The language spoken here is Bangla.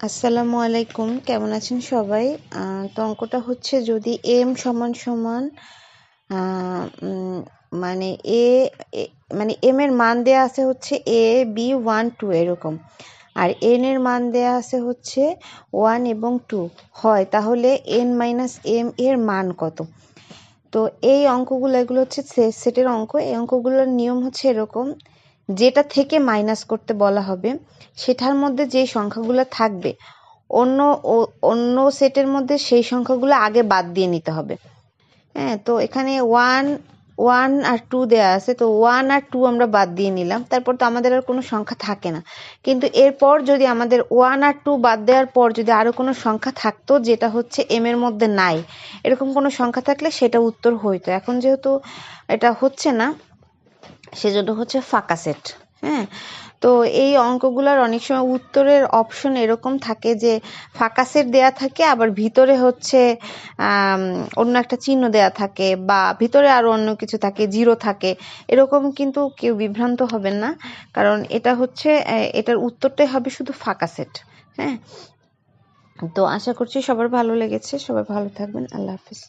আসসালামু আলাইকুম, কেমন আছেন সবাই? তো অঙ্কটা হচ্ছে যদি এম সমান সমান মানে এ মানে এম এর মান দেয়া আছে হচ্ছে এ বি ওয়ান টু এরকম। আর এন এর মান দেয়া আছে হচ্ছে ওয়ান এবং টু হয়, তাহলে এন মাইনাস এম এর মান কত? তো এই অঙ্কগুলো, এগুলো হচ্ছে সেটের অঙ্ক। এই অঙ্কগুলোর নিয়ম হচ্ছে এরকম যেটা থেকে মাইনাস করতে বলা হবে, সেটার মধ্যে যে সংখ্যাগুলো থাকবে, অন্য অন্য সেটের মধ্যে সেই সংখ্যাগুলো আগে বাদ দিয়ে নিতে হবে। হ্যাঁ তো এখানে ওয়ান ওয়ান আর টু দেওয়া আছে, তো ওয়ান আর টু আমরা বাদ দিয়ে নিলাম, তারপর তো আমাদের আর কোনো সংখ্যা থাকে না। কিন্তু এরপর যদি আমাদের ওয়ান আর টু বাদ দেওয়ার পর যদি আরও কোনো সংখ্যা থাকতো, যেটা হচ্ছে এম এর মধ্যে নাই, এরকম কোনো সংখ্যা থাকলে সেটা উত্তর হইতো। এখন যেহেতু এটা হচ্ছে না সেজন্য হচ্ছে ফাঁকা সেট হ্যাঁ? তো এই অঙ্কগুলোর অনেক সময় উত্তরের অপশন এরকম থাকে যে ফাঁকা সেট দেয়া থাকে, আবার ভিতরে হচ্ছে অন্য একটা চিহ্ন দেয়া থাকে বা ভিতরে আরও অন্য কিছু থাকে জিরো থাকে, এরকম কিন্তু কেউ বিভ্রান্ত হবেন না। কারণ এটা হচ্ছে এটার উত্তরটাই হবে শুধু ফাঁকা সেট হ্যাঁ? তো আশা করছি সবার ভালো লেগেছে, সবাই ভালো থাকবেন, আল্লাহ হাফিজ।